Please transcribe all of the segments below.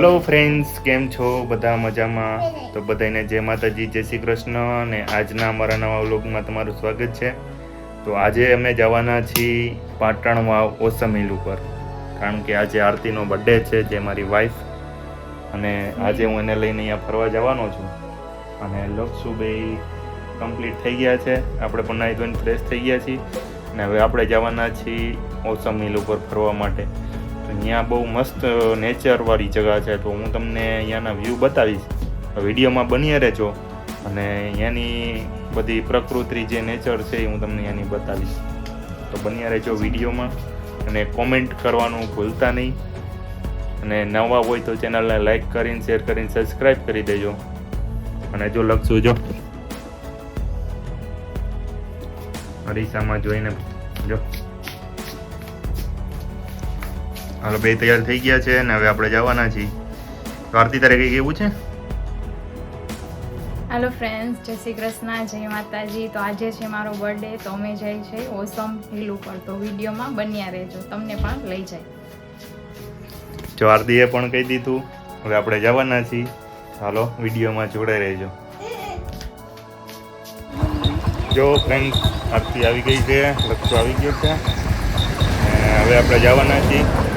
Hello friends કેમ છો? બધા મજામાં? તો બધાને જય માતાજી, જય શ્રી કૃષ્ણ અને આજના અમારા નવા વ્લોગમાં તમારું સ્વાગત છે. તો આજે અમે જવાના છીએ પાટણ વાવ ઓસમ હિલ ઉપર. કારણ કે આજે આરતીનો બર્થડે છે, જે મારી વાઈફ અને આજે હું એને લઈને અહીંયા ફરવા જવાનો છું. અને લક્ષુભાઈ કમ્પ્લીટ થઈ ગયા છે. આપણે પણ નાહી ધોઈને ફ્રેશ થઈ ગયા છીએ. અને હવે આપણે જવાના છીએ ઓસમ હિલ ઉપર ફરવા માટે. અહીંયા બહુ મસ્ત નેચરવાળી જગા છે. તો હું તમને અહીંયાના વ્યૂ બતાવીશ. વિડીયોમાં બની રહેજો. અને અહીંયાની બધી પ્રકૃતિ જે નેચર છે એ હું તમને અહીંયાની બતાવીશ. તો બન્યા રહેજો વિડીયોમાં. અને કોમેન્ટ કરવાનું ભૂલતા નહીં. અને નવા હોય તો ચેનલને લાઈક કરીને શેર કરીને સબસ્ક્રાઈબ કરી દેજો. અને જો લખશું જો. અરીસામાં જોઈને જો. હાલો બે તૈયાર થઈ ગયા છે અને હવે આપણે જવાના છીએ. તો આરતી તારે કંઈ કેવું છે? હાલો ફ્રેન્ડ્સ જય શ્રી કૃષ્ણ જય માતાજી. તો આજે છે મારો બર્થડે તો અમે જઈ છે ઓસમ હિલ ઉપર. તો વિડીયોમાં બન્યા રહેજો તમને પણ લઈ જાય. જો આરતીએ પણ કહી દીધું હવે આપણે જવાના છીએ. હાલો વિડીયોમાં જોડાઈ રહેજો. જો ફ્રેન્ડ આરતી આવી ગઈ છે લક્ષો આવી ગયો છે. હવે આપણે જવાના છીએ.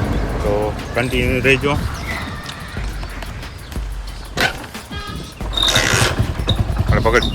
તો કન્ટિન્યુ રહેજો અરે પકડ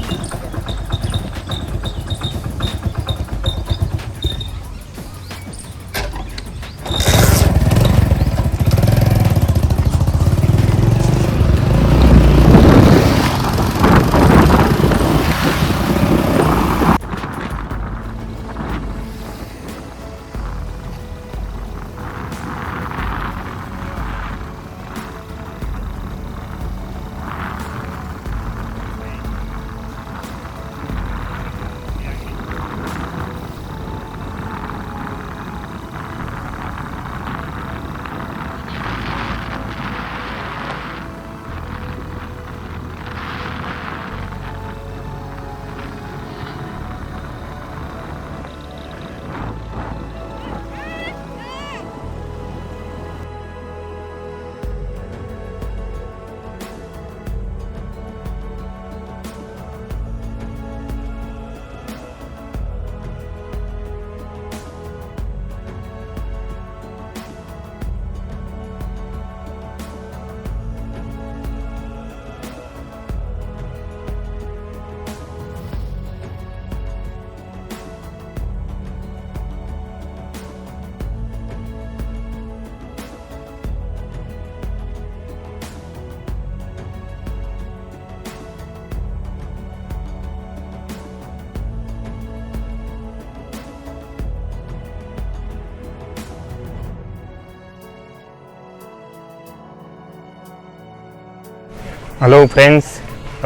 હલો ફ્રેન્ડ્સ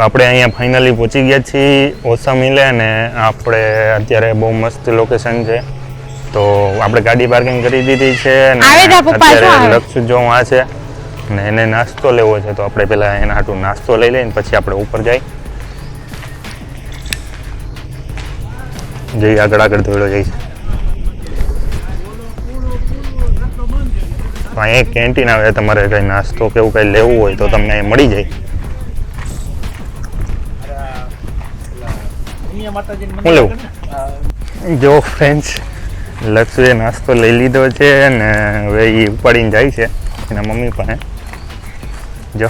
આપણે અહીંયા ફાઇનલી પહોંચી ગયા છીએ ઓસા મિલે અને આપણે અત્યારે બહુ મસ્ત લોકેશન છે. તો આપણે ગાડી પાર્કિંગ કરી દીધી છે અને? લક્ષ જો આ છે અને એને નાસ્તો લેવો છે. તો આપણે પહેલાં એના હાટું નાસ્તો લઈ લઈએ પછી આપણે ઉપર જઈ. જઈ આગળ આગળ દોડ્યો જઈશ. અહીંયા કેન્ટીન આવે તમારે કંઈ નાસ્તો કે એવું કંઈ લેવું હોય તો તમને મળી જાય. જો ફ્રેન્ડ્સ લક્ષ્મીએ નાસ્તો લઈ લીધો છે અને હવે એ ઉપાડીને જાય છે. એના મમ્મી પાસે જો.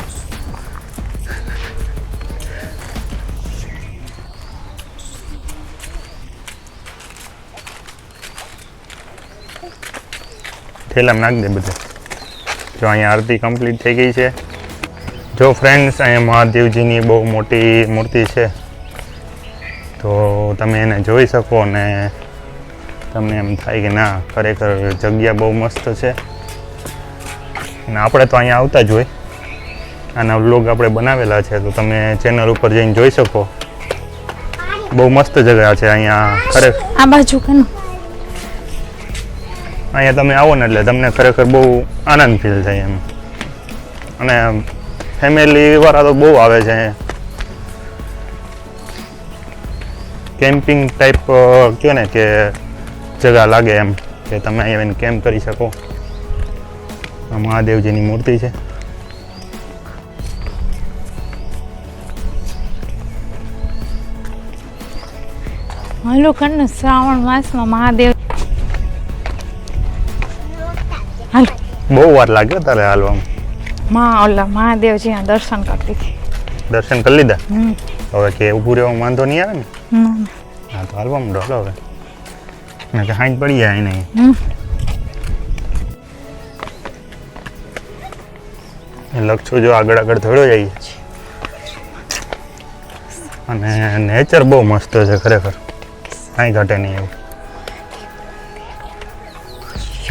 થેલામાં નાખ દે બધું. જો અહીંયા આરતી કમ્પ્લીટ થઈ ગઈ છે. જો ફ્રેન્ડ્સ અહીંયા મહાદેવજીની બહુ મોટી મૂર્તિ છે. તો તમે એને જોઈ શકો અને તમને એમ થાય કે ના ખરેખર જગ્યા બહુ મસ્ત છે. અને આપણે તો અહીંયા આવતા જ હોય. આના વ્લોગ આપણે બનાવેલા છે તો તમે ચેનલ ઉપર જઈને જોઈ શકો. બહુ મસ્ત જગ્યા છે અહીંયા ખરેખર આ બાજુ કનું? અહીંયા તમે આવો ને એટલે તમને ખરેખર બહુ આનંદ ફીલ થાય એમ. અને ફેમિલી વાળા તો બહુ આવે છે. કેમ્પિંગ ટાઈપ કહો ને કે જગા લાગે એમ કે તમે અહીંયા આવીને કેમ્પ કરી શકો. આ મહાદેવજીની મૂર્તિ છે. હલુખંડ શ્રાવણ માસમાં મહાદેવ બહુ વાર લાગે તારે હાલવામાં. માં ઓલા મહાદેવજીના દર્શન કરતી. દર્શન કરી લીધા? હવે કે ઊભું રહેવા વાંધો નહીં આવે ને? હા તો માંડો. હાલો હવે. ને કે હાંજ પડી જાય નહીં લક્ષો જો આગળ આગળ થોડો જાય. અને નેચર બહુ મસ્ત છે ખરેખર. કાંઈ ઘટે નહીં એવું.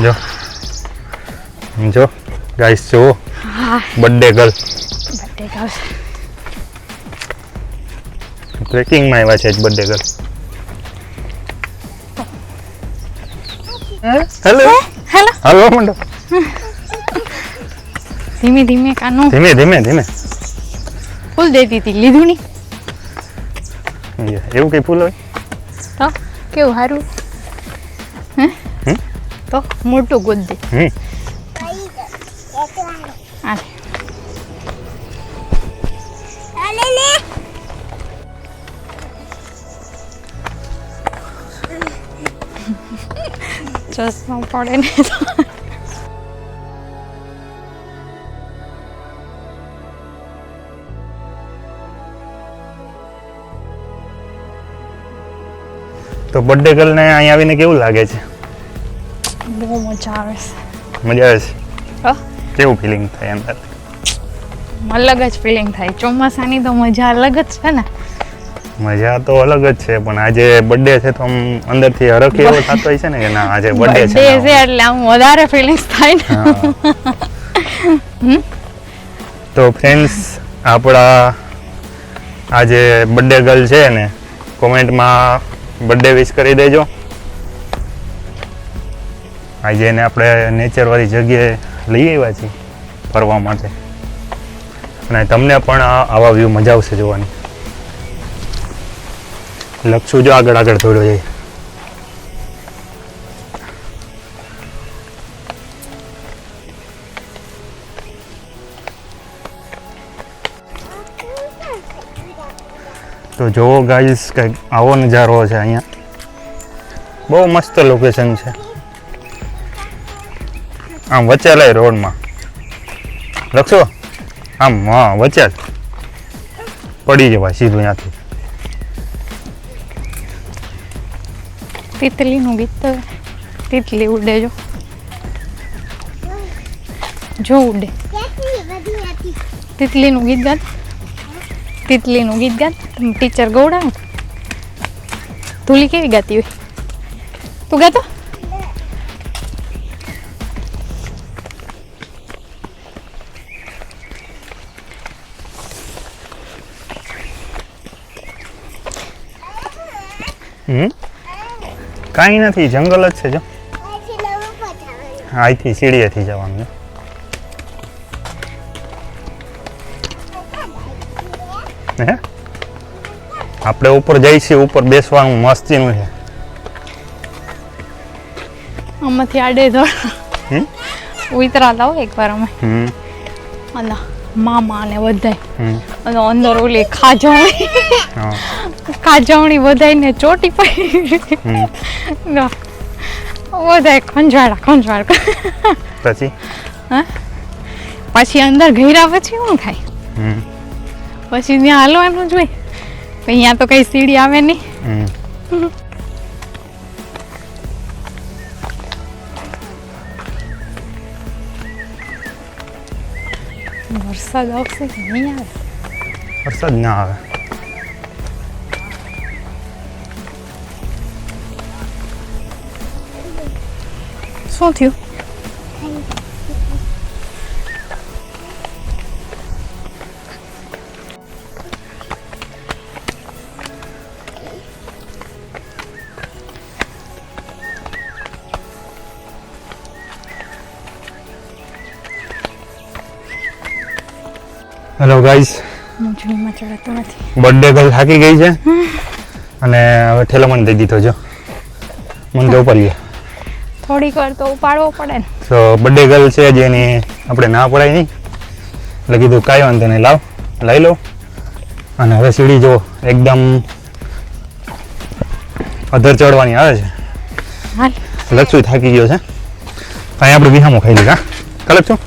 જો. જો ગાઈસ જુઓ. હા. બર્થડે ગર્લ બર્થડે ગર્લ ટ્રેકિંગમાં આવ્યા છે જ birthday girl hello hello hello મંડો ધીમે ધીમે કાનો. ધીમે ધીમે ધીમે. ફૂલ દેતી હતી લીધું નહીં? એવું કઈ ફૂલ હોય? તો કેવું સારું? હે? તો મોટું ગોદ દે. હમ. ચશ્મા પડે ને તો બર્થડે ગર્લને અહીં આવીને કેવું લાગે છે? બહુ મજા આવે છે. મજા આવે છે? કેવું ફિલિંગ થાય અંદર અલગ જ ફિલિંગ થાય. ચોમાસાની તો મજા અલગ જ છે ને. મજા તો અલગ જ છે પણ આજે બર્થડે છે તો આમ અંદરથી હરખી એવો થતો હોય છે ને કે ના આજે બર્થડે છે એટલે આમ વધારે ફિલિંગ્સ થાય ને. તો ફ્રેન્ડ્સ આપણા આજે બર્થડે ગર્લ છે ને કોમેન્ટમાં બર્થડે વિશ કરી દેજો. આજે એને આપણે નેચરવાળી જગ્યાએ લઈ આવ્યા છીએ ફરવા માટે. અને તમને પણ આવા વ્યૂ મજા આવશે જોવાની. લક્ષુ જો આગળ આગળ થોડો જાય. તો જોવો ગાઈસ કંઈક આવો નજારો છે અહીંયા. બહુ મસ્ત લોકેશન છે. આમ વચ્ચે લઈ રોડમાં. લખશો? આમ, હા વચ્ચે પડી જવાય સીધું ત્યાંથી તિતલીનું ગીત તિતલી ઉડે જો. જો ઉડે. તિતલીનું ગીત ગાત. તિતલીનું ગીત ગાત. તમે ટીચર ગૌડાવે તુલી કેવી ગાતી હોય? તું ગાતો હમ કાંઈ નથી જંગલ જ છે જો. અહીંથી સીડીએથી જવાનું છે. હે? આપણે ઉપર જઈ છીએ ઉપર બેસવાનું મસ્તીનું છે. આમાંથી આડે તો હમ? ઉતરા લાવો એકવાર અમે. હમ. અને મામા ને બધાય. અને અંદર ઓલી ખાજો હા. ખાજવણી બધાયને ચોટી પડી બધાય ખંજવાળા ખંજવાળ. પછી? પછી અંદર ગયરા પછી શું થાય? પછી ત્યાં હાલવાનું જ હોય અહીંયા તો કઈ સીડી આવે નહીં. વરસાદ આવશે કે નહીં આવે? વરસાદ ના આવે. શું થયું હેલો ગાઈસ હું ચડતો નથી બર્થડે ગર્લ થાકી ગઈ છે. અને હવે ઠેલો મને દઈ દીધો જો. મને તો ઉપર ગયા થોડીક વાર તો ઉપાડવો પડે ને. તો બર્થડે ગર્લ છે જેની આપણે ના પડાય નહીં. એટલે કીધું કાંઈ વાંધો નહીં લાવ લઈ લો અને હવે સીડી જો એકદમ અધર ચડવાની આવે છે. લક્ષુ થાકી ગયો છે. અહીંયા આપણે વિહામો ખાઈ લીધા કલક છું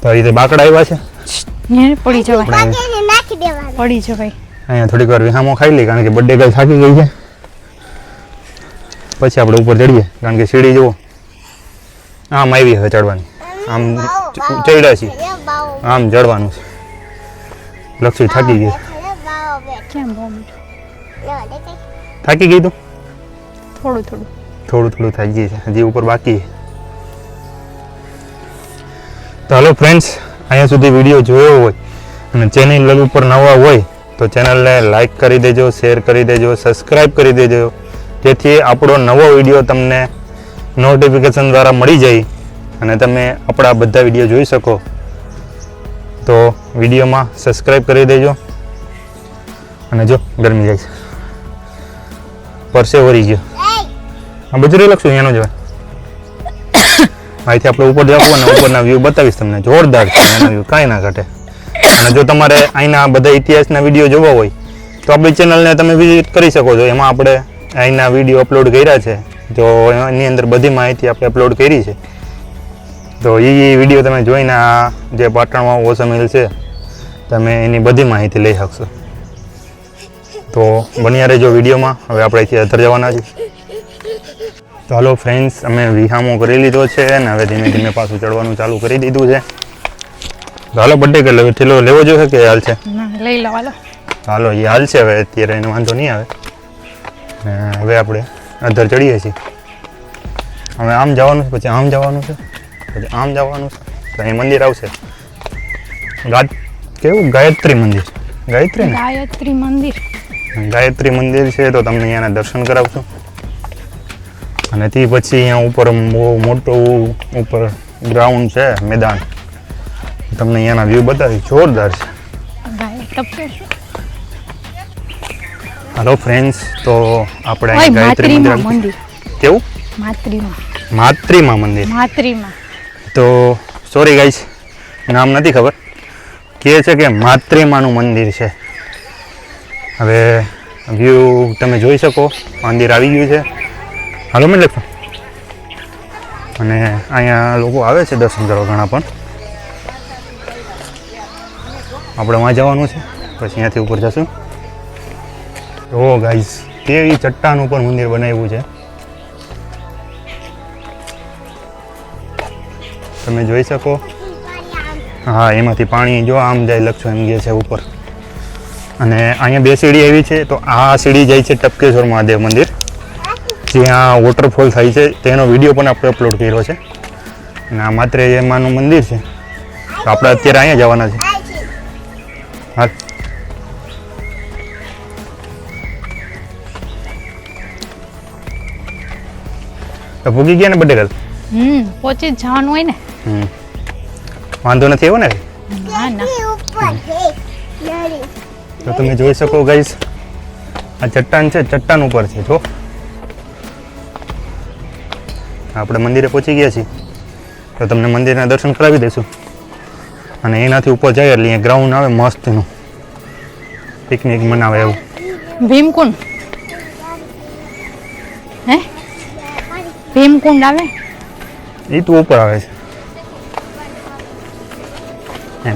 તો આ રીતે બાકડા આવ્યા છે. પડી જવાય. આપણે નાખી દેવાનું. પડી જવાય. અહીંયા થોડીક વાર વિહામો ખાઈ લઈ કારણ કે બર્થડે ગર્લ થાકી ગઈ છે. પછી આપણે ઉપર ચડીએ. કારણ કે સીડી જુઓ આમ આવી હવે ચડવાની. આમ ચડ્યા છીએ. આમ ચડવાનું છે. લક્ષી થાકી ગઈ. થાકી ગઈ તું? થોડું થોડું. થોડું થોડું થાકી ગઈ છે. હજી ઉપર બાકી તો હાલો ફ્રેન્ડ્સ અહીંયા સુધી વીડિયો જોયો હોય અને ચેનલ ઉપર નવા હોય તો ચેનલને લાઈક કરી દેજો શેર કરી દેજો સબસ્ક્રાઈબ કરી દેજો. જેથી આપણો નવો વીડિયો તમને નોટિફિકેશન દ્વારા મળી જાય અને તમે આપણા બધા વીડિયો જોઈ શકો. તો વિડીયોમાં સબસ્ક્રાઈબ કરી દેજો. અને જો ગરમી જાય છે. પરસે વરી ગયો. આ બજરી લખશું એનો જવાય અહીંથી આપણે ઉપર જવું અને ઉપરના વ્યૂ બતાવીશ તમને. જોરદાર છે એના વ્યૂ કાંઈ ના ઘટે. અને જો તમારે અહીંના બધા ઇતિહાસના વીડિયો જોવા હોય તો આપણી ચેનલને તમે વિઝિટ કરી શકો છો. એમાં આપણે અહીંના વીડિયો અપલોડ કર્યા છે તો એની અંદર બધી માહિતી આપણે અપલોડ કરી છે. તો એ વીડિયો તમે જોઈને આ જે પાટણમાં ઓસમ હિલ છે તમે એની બધી માહિતી લઈ શકશો. તો બન્યા રહેજો વિડીયોમાં હવે આપણે અહીંથી અધર જવાના છીએ તો હાલો ફ્રેન્ડ્સ અમે વિહામો કરી લીધો છે અને હવે ધીમે ધીમે પાછું ચડવાનું ચાલુ કરી દીધું છે. તો હાલો બર્થડે કે લેવો ઠેલો લેવો જોઈએ કે હાલ છે? લઈ લો હાલો. હાલો એ હાલ છે હવે અત્યારે એનો વાંધો નહીં આવે. અને હવે આપણે અધર ચડીએ છીએ. હવે આમ જવાનું છે પછી આમ જવાનું છે પછી આમ જવાનું છે. તો અહીં મંદિર આવશે. ગાત કેવું? ગાયત્રી મંદિર ગાયત્રી ગાયત્રી મંદિર. ગાયત્રી મંદિર છે તો તમને અહીંયાના દર્શન કરાવશું. અને તે પછી અહીંયા ઉપર બહુ મોટું ઉપર ગ્રાઉન્ડ છે મેદાન. તમને અહીંયાના વ્યૂ બતાવી. જોરદાર છે. હાલો ફ્રેન્ડ્સ તો આપણે ગાયત્રી મંદિર મંદિર. કેવું? માત્રીમાં માત્રીમાં મંદિર. માત્રીમાં તો સોરી ગાઈસ નામ નથી ખબર. કહે છે કે માત્રીમાનું મંદિર છે. હવે વ્યૂ તમે જોઈ શકો. મંદિર આવી ગયું છે. હાલો મેં લખો અને અહીંયા લોકો આવે છે દર્શન કરવા ઘણા પણ. આપણે વાં જવાનું છે. પછી અહીંયાથી ઉપર જશું. ઓ ગાઈસ, કેવી ચટ્ટાન ઉપર મંદિર બનાવ્યું છે. તમે જોઈ શકો? હા, એમાંથી પાણી, જો આમ જાય લક્ષો એમ ગયા છે ઉપર. અને અહીંયા બે સીડી આવી છે, તો આ સીડી જાય છે ટપકેશ્વર મહાદેવ મંદિર. જ્યાં વોટરફોલ થાય છે, તેનો વીડિયો પણ આપણે અપલોડ કર્યો છે. અને આ માત્ર એમાંનું મંદિર છે. તો આપણે અત્યારે અહીંયા જવાના છે. હા. તો ભૂગી ગયા ને બડે ગલ હમ પહોંચી જવાનું હોય ને. હમ. વાંધો નથી એવો ને? ના ના. તો તમે જોઈ શકો ગાઈસ આ ચટ્ટાન છે ચટ્ટાન ઉપર છે જો. આપણે મંદિરે પહોંચી ગયા છીએ. તો તમને મંદિરના દર્શન કરાવી દઈશું. અને એનાથી ઉપર જાય એટલે અહીંયા ગ્રાઉન્ડ આવે મસ્તનું. પિકનિક મનાવે એવું. ભીમકુંડ. હે? ભીમકુંડ આવે? એ તો ઉપર આવે છે.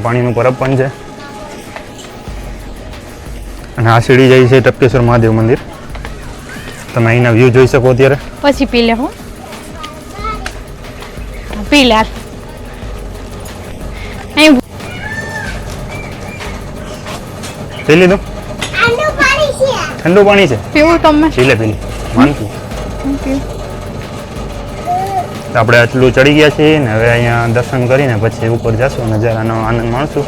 પાણીનું પરબ પણ છે. અને આ સીડી જાય છે ટપકેશ્વર મહાદેવ મંદિર. તમે અહીંના વ્યૂ જોઈ શકો અત્યારે. પછી પી લે હું. પી લે. પી લીધું? આનું પાણી છે. ઠંડુ પાણી છે? પીવું તમે પી લે પી લે. માનતું આપણે આટલું ચડી ગયા છીએ ને હવે અહીંયા દર્શન કરીને પછી ઉપર જશું નજારાનો આનંદ માણશું.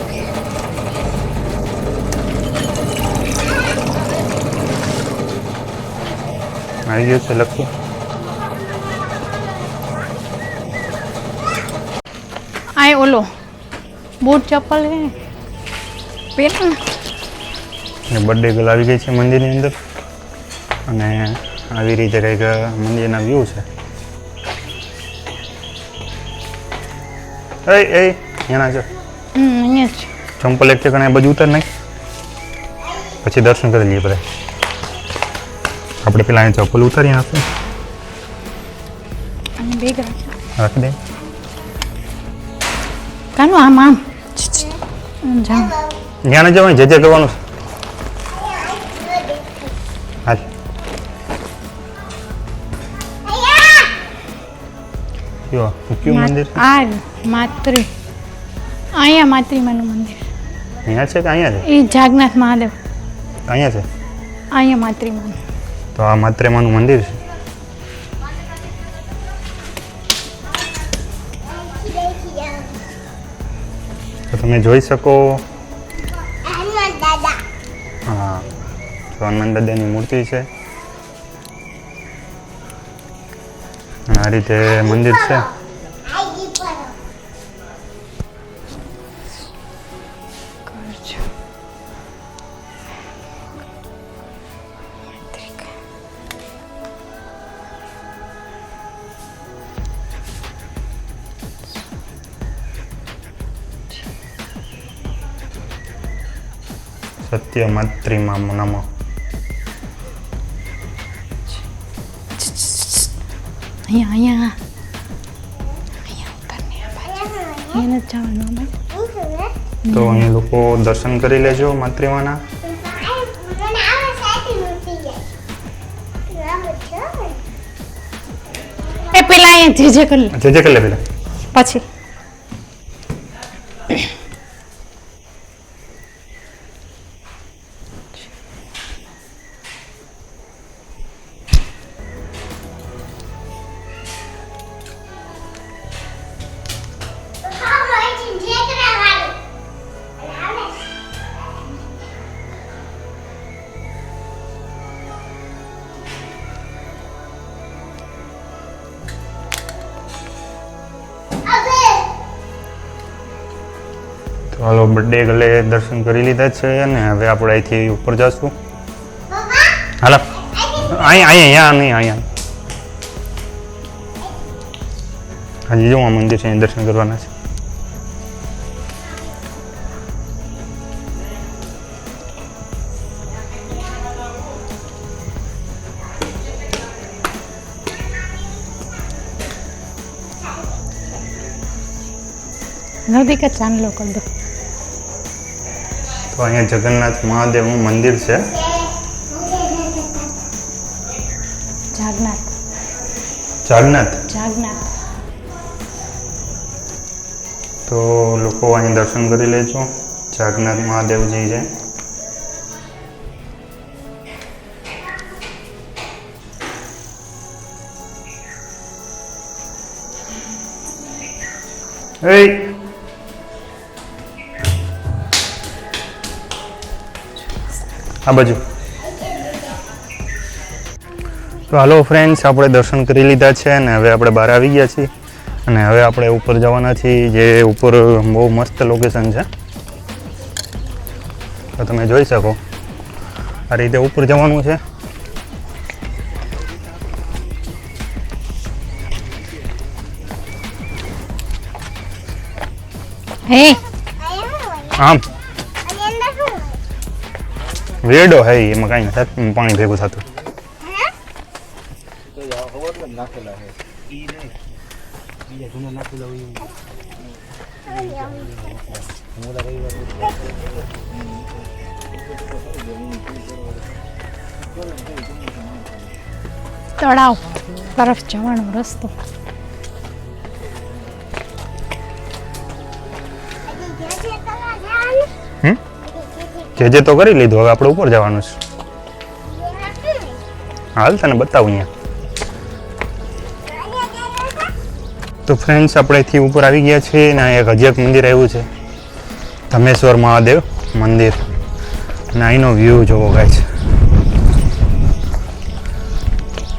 આવી ગયું છે લખું આ ઓલો બૂટ ચપ્પલ હે? ને બર્થડે ગર્લ આવી ગઈ છે મંદિરની અંદર. અને આવી રીતે કંઈક મંદિરના વ્યૂ છે. એ એ એના છે હમ અહીંયા જ. ચંપલ એક ઠેકાણે બધું ઉતર નાખ પછી દર્શન કરી લઈએ આપણે આપણે પેલા અહીં ચપ્પલ ઉતારી નાખીએ અને બેગ રાખી દે. કાનું આમ આમ? જામ જ્યાં ન જે જે કરવાનું છે. કયો કયું મંદિર આ માત્રી અહીંયા માત્રીમાનું મંદિર. અહીંયા છે કે અહીંયા છે? એ જાગનાથ મહાદેવ. અહીંયા છે? અહીંયા માત્રીમાનું તો આ માત્રેમાનું મંદિર છે? તો તમે જોઈ શકો? હા તો હનુમાન દાદાની મૂર્તિ છે. આ રીતે મંદિર છે. સત્ય માત્રીમાં નમ અહીંયા અહીંયા તો અહીં લોકો દર્શન કરી લેજો માત્રીમાના એ પેલા અહીંયા જે જે કરી લે જે જે કરી લે પેલા પછી બર્થડે ગલે દર્શન કરી લીધા છે અને હવે આપણે અહીંથી ઉપર જશું. હાલો. અહીંયા અહીંયા નહીં અહીંયા. હજી, જો, આ મંદિર છે, અહીં દર્શન કરવાના છે. કે ચાંદલો કરી દો. તો અહીંયા જગન્નાથ મહાદેવનું મંદિર છે. જાગનાથ. જાગનાથ? જાગનાથ. તો લોકો અહીં દર્શન કરી લેજો જાગનાથ મહાદેવજી છે. Hey! આ બાજુ તો હાલો ફ્રેન્ડ્સ આપણે દર્શન કરી લીધા છે અને હવે આપણે બહાર આવી ગયા છીએ. અને હવે આપણે ઉપર જવાના છીએ જે ઉપર બહુ મસ્ત લોકેશન છે. તો તમે જોઈ શકો આ રીતે ઉપર જવાનું છે. હે? આમ. વેડો હે એમાં કાંઈ નથી પાણી ભેગું થતું. તળાવ તરફ જવાનો રસ્તો. જે જે તો કરી લીધું, હવે આપણે ઉપર જવાનું છે. હાલ તને બતાવું અહીંયા. તો ફ્રેન્ડ્સ આપણે અહીંથી ઉપર આવી ગયા છીએ અને એક હજી મંદિર આવ્યું છે. ધમેશ્વર મહાદેવ મંદિર. અને અહીંનો વ્યૂ જોવો ગાય છે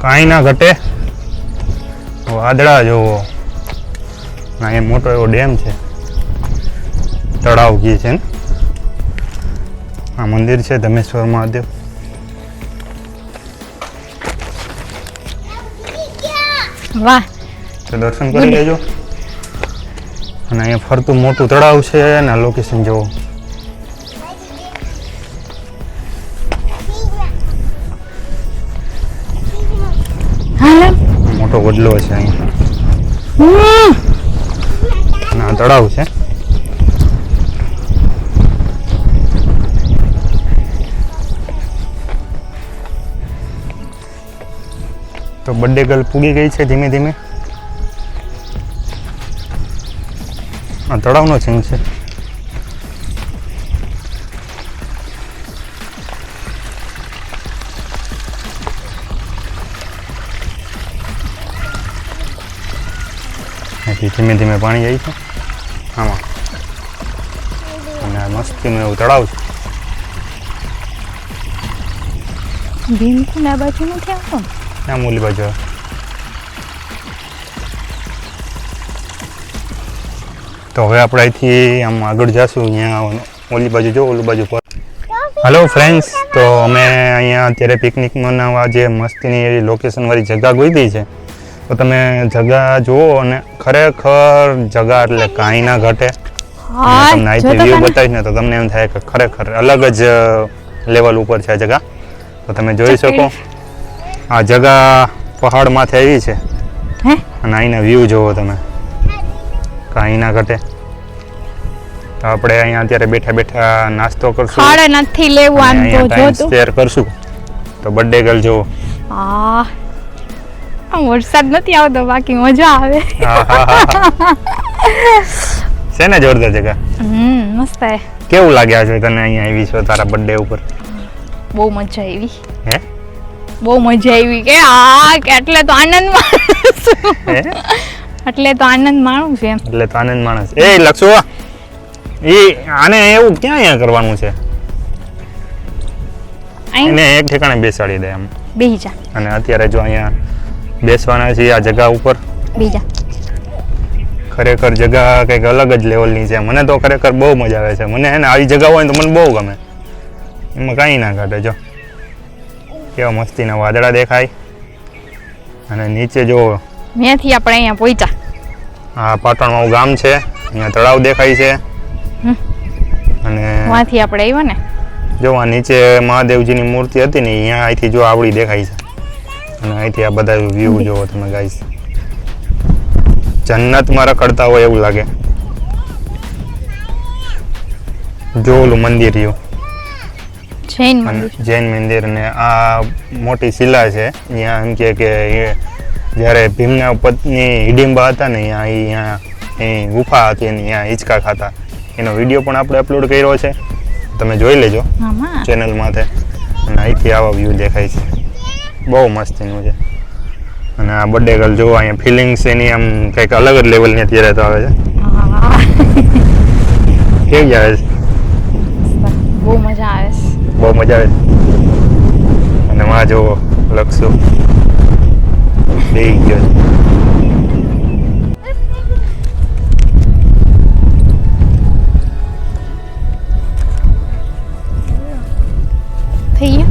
કાંઈ ના ઘટે. વાદળા જોવો. અહીંયા મોટો એવો ડેમ છે. તળાવ ગી છે ને. આ મંદિર છે ધમેશ્વર મહાદેવ વાહ. તો દર્શન કરી લેજો. અને અહીંયા ફરતું મોટું તળાવ છે અને લોકેશન જુઓ. મોટો વડલો છે અહીંયા. તળાવ છે. તો બર્થડે ગર્લ પૂગી ગઈ છે ધીમે ધીમે. આ તળાવનો સીન છે. ધીમે ધીમે પાણી જાય છે આમાં. અને આ મસ્તીનું એવું તળાવ છે. ભીમકુંડ આ બાજુ નથી આવતો ત્યાં મૂલી બાજુ તો હવે આપણે અહીંથી આમ આગળ જઈશું અહીંયા ઓલી બાજુ જો ઓલી બાજુ પર. હેલો ફ્રેન્ડ્સ તો અમે અહીંયા અત્યારે પિકનિક મનાવવા જે મસ્તીની એવી લોકેશન વાળી જગ્યા ગોઈતી છે. તો તમે જગ્યા જુઓ અને ખરેખર જગ્યા એટલે કાંઈ ના ઘટે. તમને અહીંથી વ્યૂ બતાવીશ ને તો તમને એમ થાય કે ખરેખર અલગ જ લેવલ ઉપર છે જગ્યા તો તમે જોઈ શકો. આ જગા પહાડ માથે આવી છે. હે? અને અહીંના વ્યૂ જોવો તમે. કાંઈ ના ઘટે. તો આપણે અહીંયા અત્યારે બેઠા બેઠા નાસ્તો કરશું. ખાડે નથી લેવું આમ તો જો તું શેર કરશું. તો બર્થડે ગર્લ જોવો. આ આમ વરસાદ નથી આવતો બાકી મજા આવે. છે ને જોરદાર જગ્યા હમ મસ્ત હે. કેવું લાગ્યા છે તને અહીંયા આવી છો તારા બર્થડે ઉપર? બહુ મજા આવી. હે? બહુ મજા આવી કે આ એટલે તો આનંદ માણસ. એટલે તો આનંદ માણું છે. એટલે તો આનંદ માણસ. એ લક્ષુ એ આને એવું ક્યાં અહીંયા કરવાનું છે? એને એક ઠેકાણે બેસાડી દે એમ. બેહી જા. અને અત્યારે જો અહીંયા બેસવાના છીએ આ જગા ઉપર. બેહી જા. ખરેખર જગા કંઈક અલગ જ લેવલની છે. મને તો ખરેખર બહુ મજા આવે છે. મને એને આવી જગા હોય તો મને બહુ ગમે. એમાં કાંઈ ના કાઢે જો. કેવા મસ્તીના વાદળા દેખાય. અને નીચે જો ત્યાંથી આપણે અહીંયા પહોંચ્યા આ પાટણમાં ગામ છે અહીંયા તળાવ દેખાય છે. અને વાંથી આપણે આવ્યા ને? જો આ નીચે મહાદેવજીની મૂર્તિ હતી ને અહીંયા અહીંથી જો આવડી દેખાય છે. અને અહીંથી આ બધા વ્યૂ જોવો તમે ગાઈસ જન્નતમાં રખડતા હોય એવું લાગે. જો ઓલું મંદિર રહ્યું. જૈન મંદિર. જૈન મંદિર ને આ મોટી શિલા છે. અહીંયા એમ કે કે જ્યારે ભીમના પત્ની હિડિંબા હતા ને અહીંયા અહીંયા એ ગુફા હતી ને અહીંયા હિંચકા ખાતા. એનો વીડિયો પણ આપણે અપલોડ કર્યો છે. તમે જોઈ લેજો ચેનલ માથે. અને અહીંથી આવા વ્યૂ દેખાય છે. બહુ મસ્તીનું છે. અને આ બર્થડે ગર્લ જોવો અહીંયા ફિલિંગ્સ એની આમ કંઈક અલગ જ લેવલની અત્યારે તો આવે છે. કેવી આવે છે? બહુ મજા આવે. અને માં જુઓ લખશું. બેહી ગયો? થઈ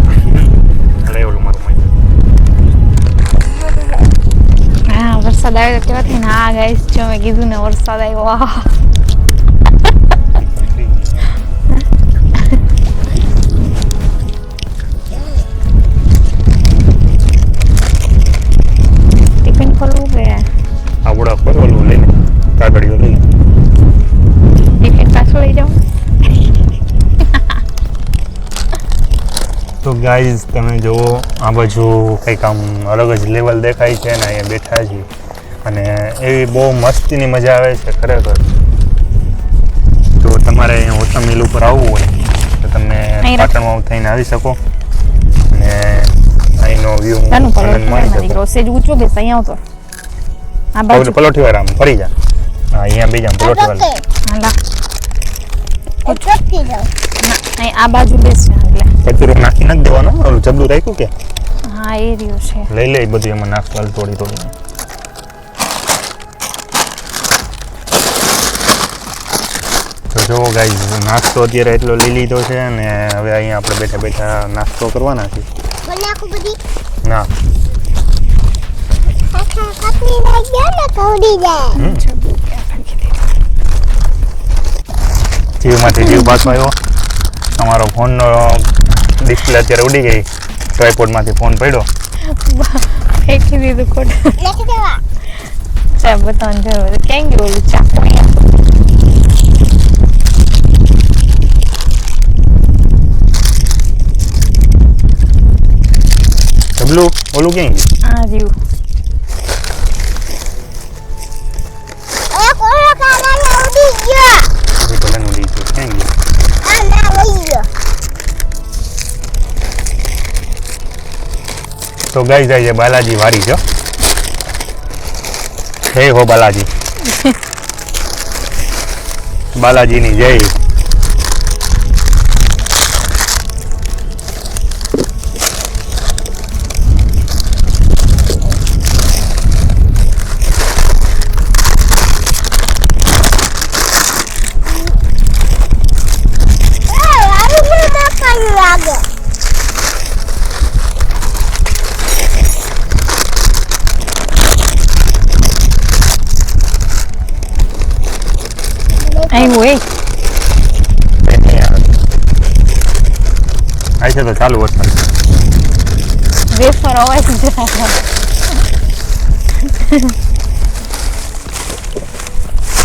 વરસાદ આવ્યો કેવા થઈને હા ગાઈસ જો મેં કીધું ને વરસાદ આવ્યો. ગાઈઝ તમે જુઓ આ બાજુ કંઈક આમ અલગ જ લેવલ દેખાય છે ને અહીંયા બેઠા છીએ. અને એવી બહુ મસ્તીની મજા આવે છે ખરેખર. જો તમારે અહીંયા ઓછા મિલ ઉપર આવવું હોય તો તમે. પાટણમાં થઈને આવી શકો. અને અહીંનો વ્યૂ ચાનું આનંદ માણી શકો. પલોઠું સેજ ઊંચું કે અહીંયા આવતો. આ બાજુ. પલોઠી પલોઠી વાર આમ ફરી જા. હા અહીંયા બીજા પલોઠી વાર હાલા જાઉં ના અહીં આ બાજુ બેસે એટલે. કચરું નાખી નાખ દેવાનો. ઓલું જબલું રાખ્યું કે? હા એ રહ્યું છે. લઈ લે બધું એમાં નાખતો હાલ થોડી થોડી. તો જુઓ ગાઈઝ નાસ્તો અત્યારે એટલો લઈ લીધો છે અને હવે અહીંયા આપણે બેઠા બેઠા નાસ્તો કરવાના છે ના. જીવમાંથી જીવ પાછો આવ્યો. તમારો ફોનનો ડિસ્પ્લે અત્યારે ઉડી ગઈ. ટ્રાયપોડમાંથી ફોન પડ્યો. ફેંકી દીધું ખોટું નથી દેવા. ચા બતાવું જરૂર કેમ ક્યાં ગયું ઓલું ચાકુ? ઓલું ક્યાં ગયું આ રહ્યું એ કોરો કાલા ઉડી ગયો. એ ભલાનું લઈ તો ગઈ જાય છે બાલાજી વારી છો જય હો બાલાજી. બાલાજીની જય એ આવું મને મકાન લાગે આવ્યું એ આ છે તો ચાલુ વરસાદ વેફર અવાજ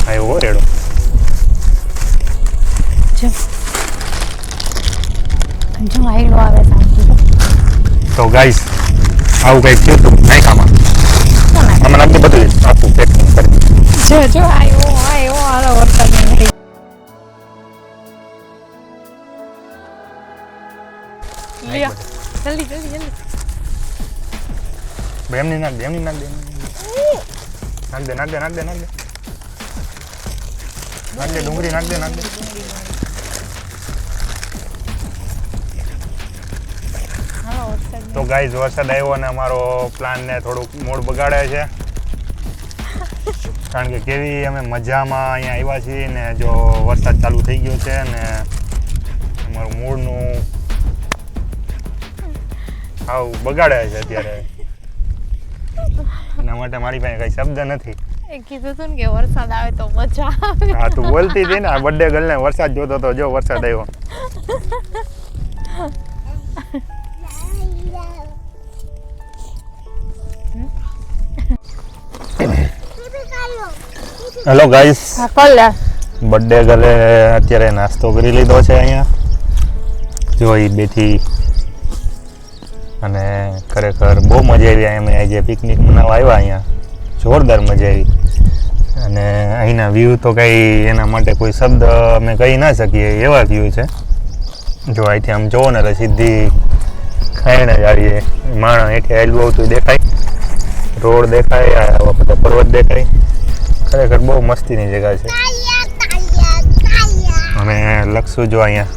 આવ્યો રેડો જો આયલો આવે તો ગાઈસ આવું કંઈક થયું હતું નાયકામાં નાખી બધું આખું પેકિંગ કરી જો જો આવ્યો આવ્યો હાલો વરસાદ નહીં જલ્દી જલ્દી જલ્દી. બે એમની નાખ દે એમની નાખ એમની નાખ દે નાખ દે નાખ દે નાખ દે. નાખ દે ડુંગળી નાખ દે નાખ દે. તો ગાઈઝ વરસાદ આવ્યો અને અમારો પ્લાનને થોડુંક મૂડ બગાડે છે. કારણ કે કેવી અમે મજામાં અહીંયા આવ્યા છીએ ને જો વરસાદ ચાલુ થઈ ગયો છે ને અમારું મૂડનું આવું બગાડે છે અત્યારે. એના માટે મારી પાસે કઈ શબ્દ નથી. એ કીધું તું કે વરસાદ આવે તો મજા આવે. હા તું બોલતી હતી ને આ બર્થડે ગર્લને વરસાદ જોતો તો જો વરસાદ આવ્યો. હેલો ગાઈસ બર્થડે ગર્લે અત્યારે નાસ્તો કરી લીધો છે અહીંયા. જો એ બેથી અને ખરેખર બહુ મજા આવી અમે આજે પિકનિક મનાવવા આવ્યા અહીંયા. જોરદાર મજા આવી. અને અહીંના વ્યૂ તો કંઈ એના માટે કોઈ શબ્દ અમે કહી ના શકીએ એવા વ્યૂ છે. જો અહીંથી આમ જોવો ને એટલે સીધી ખાઈને જ આવીએ. માણસ એઠે આવેલું આવતું દેખાય. રોડ દેખાય આવા બધા પર્વત દેખાય. ખરેખર બહુ મસ્તીની જગ્યા છે. અને લક્ષુ જો અહીંયા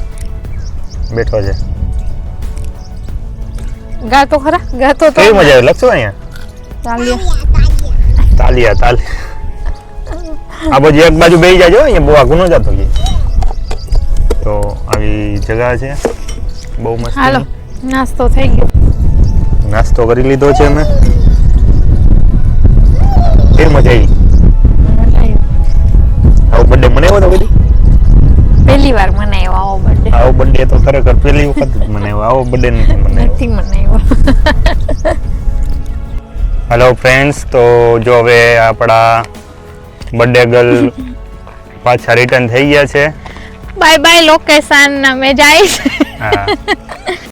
બેઠો છે. ગાતો ખરા? ગાતો તો. કેવી મજા આવે? લખશું અહીંયા? તાલિયા તાલિયા તાલિયા આ બાજુ એક બાજુ બેસી જાજો અહીંયા બહુ આગું ન જતો કે તો આવી જગા છે. બહુ મસ્ત. હાલો નાસ્તો થઈ ગયો. નાસ્તો કરી લીધો છે અમે. કેવી મજા આવી? આવો. બર્થડે મનાવ્યો તો બધી પહેલી વાર મનાવ્યો આવો બર્થડે આવો બર્થડે તો ખરેખર પહેલી વખત જ મનાવ્યો આવો બર્થડે નથી મને નથી મનાવ્યો હેલો ફ્રેન્ડ્સ તો જો હવે આપણા બર્થડે ગર્લ પાછા રિટર્ન થઈ ગયા છે. બાય બાય લોકેશન અમે હા.